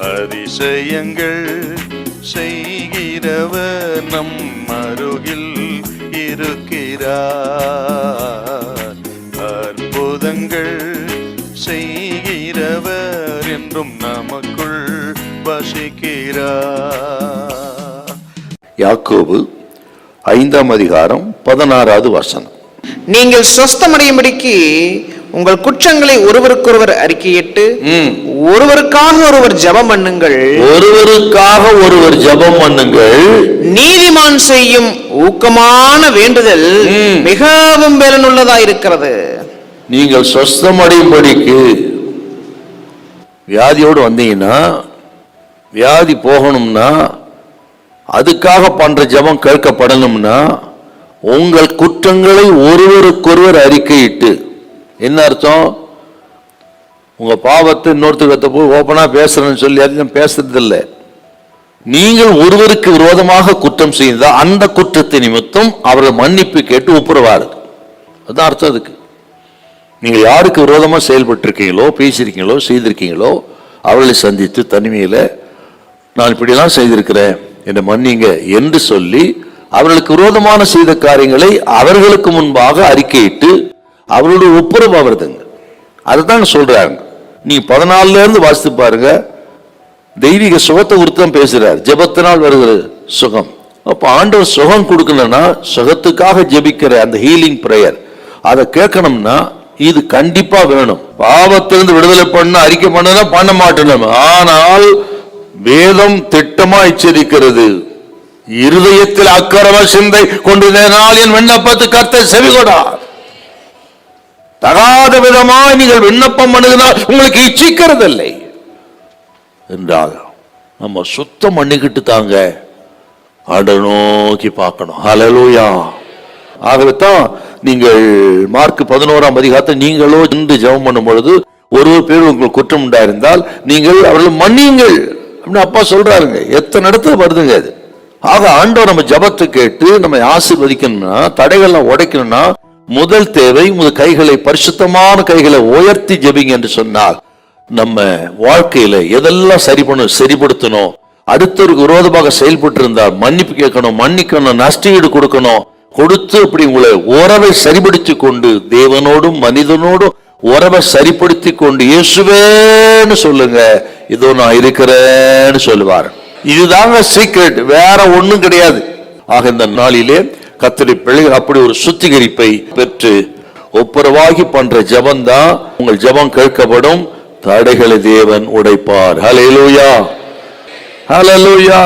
அதிசயங்கள் செய்கிறவர் நம் அருகில் இருக்கிறார். அற்புதங்கள் செய்கிறவர் என்றும் நமக்குள் வசிக்கிறார். யாக்கோபு ஐந்தாம் அதிகாரம் பதினாறாவது வசனம். நீங்கள் சொஸ்தமடையும்படிக்கு உங்கள் குற்றங்களை ஒருவருக்கொருவர் அறிக்கையிட்டு. ஒருவருக்காக ஒருவர் ஜெபம் பண்ணுங்கள் ஒருவருக்காக ஒருவர் ஜெபம் பண்ணுங்கள் நீதிமான் செய்யும் ஊக்கமான வேண்டுதல். மிகவும் பலனுள்ளதா இருக்கிறது நீங்கள் சொஸ்தமடையும்படிக்கு வியாதியோடு வந்தீங்கன்னா வியாதி போகணும்னா அதுக்காக பண்ற ஜெபம் கேட்கப்படணும்னா உங்கள் குற்றங்களை ஒருவருக்கொருவர் அறிக்கையிட்டு என்ன அர்த்தம்? உங்கள் பாவத்தை இன்னொருத்தர் போய் ஓப்பனாக பேசுறேன்னு சொல்லி அதிகம் பேசுறதில்லை. நீங்கள் ஒருவருக்கு விரோதமாக குற்றம் செய்தால் அந்த குற்றத்தை நிமித்தம் அவர்கள் மன்னிப்பு கேட்டு ஒப்புரவாரு அதுதான் அர்த்தம் அதுக்கு. நீங்கள் யாருக்கு விரோதமாக செயல்பட்டிருக்கீங்களோ பேசியிருக்கீங்களோ செய்திருக்கீங்களோ அவர்களை சந்தித்து தனிமையில் நான் இப்படிலாம் செய்திருக்கிறேன் என்னை மன்னிங்க என்று சொல்லி அவர்களுக்கு விரோதமான செய்த காரியங்களை அவர்களுக்கு முன்பாக அறிக்கையிட்டு அவர்களுடைய ஒப்புரவு அவர்துங்க. அதுதான் சொல்கிறாங்க நீ பதினாலுலேருந்து வாசித்து பாருங்க. தெய்வீக சுகத்தை உருத்தம் பேசுகிறார் ஜபத்தினால் வருகிற சுகம். அப்போ ஆண்டவர் சுகம் கொடுக்கலன்னா சுகத்துக்காக ஜெபிக்கிற அந்த ஹீலிங் ப்ரேயர் அதை கேட்கணும்னா இது கண்டிப்பா வேணும். பாவத்திலிருந்து விடுதலை பண்ண அறிக்கை பண்ணனா பண்ண மாட்டணும் ஆனால் வேதம் திட்டமா எச்சரிக்கிறது. இருதயத்தில் அக்கரம சிந்தை கொண்டு என் விண்ணப்பத்து கத்த செவிகொடா தகாத விதமாய் நீங்கள் விண்ணப்பம் பண்ணுகிறால் உங்களுக்கு இச்சிக்கிறதில்லை. என்றால் நம்ம சுத்தம் பண்ணிக்கிட்டு தாங்க அட நோக்கி பார்க்கணும். ஹalleluya ஆகவே தான் நீங்கள் மார்க் பதினோராம் அதிகாரத்தை நீங்களோ இன்று ஜெபம் பண்ணும் பொழுது ஒரு பேர் உங்களுக்கு குற்றம் உண்டாயிருந்தால் நீங்கள் அவர்களை மன்னியுங்கள் அப்படின்னு அப்பா சொல்றாருங்க. எத்தனை இடத்துல வருதுங்க அது? ஆக ஆண்டவர் நம்ம ஜெபத்தை கேட்டு நம்ம ஆசிர்வதிக்கணும்னா தடைகள்லாம் உடைக்கணும்னா முதல் தேவை உங்கள் கைகளை பரிசுத்தமான கைகளை உயர்த்தி ஜெபிங்க என்று சொன்னால் நம்ம வாழ்க்கையில எதெல்லாம் சரி பண்ண சரிப்படுத்தணும் அடுத்தவருக்கு விரோதமாக செயல்பட்டு இருந்தால் மன்னிப்பு கேட்கணும் மன்னிக்கணும் நஷ்டஈடு கொடுக்கணும் கொடுத்து அப்படி உங்களை உறவை சரிபடுத்தி கொண்டு தேவனோடும் மனிதனோடும் உறவை சரிப்படுத்தி கொண்டு இயேசுவேன்னு சொல்லுங்க. இதோ நான் இருக்கிறேன்னு சொல்லுவார். இதுதாங்க சீக்ரெட் வேற ஒன்றும் கிடையாது. ஆக இந்த நாளிலே கத்தரி பிள்ளைகள் அப்படி ஒரு சுத்திகரிப்பை பெற்று ஒப்புரவாகி பண்ற ஜபந்தான் உங்கள் ஜெபம் கேட்கப்படும். தடைகளை தேவன் உடைப்பார். ஹalleluya ஹalleluya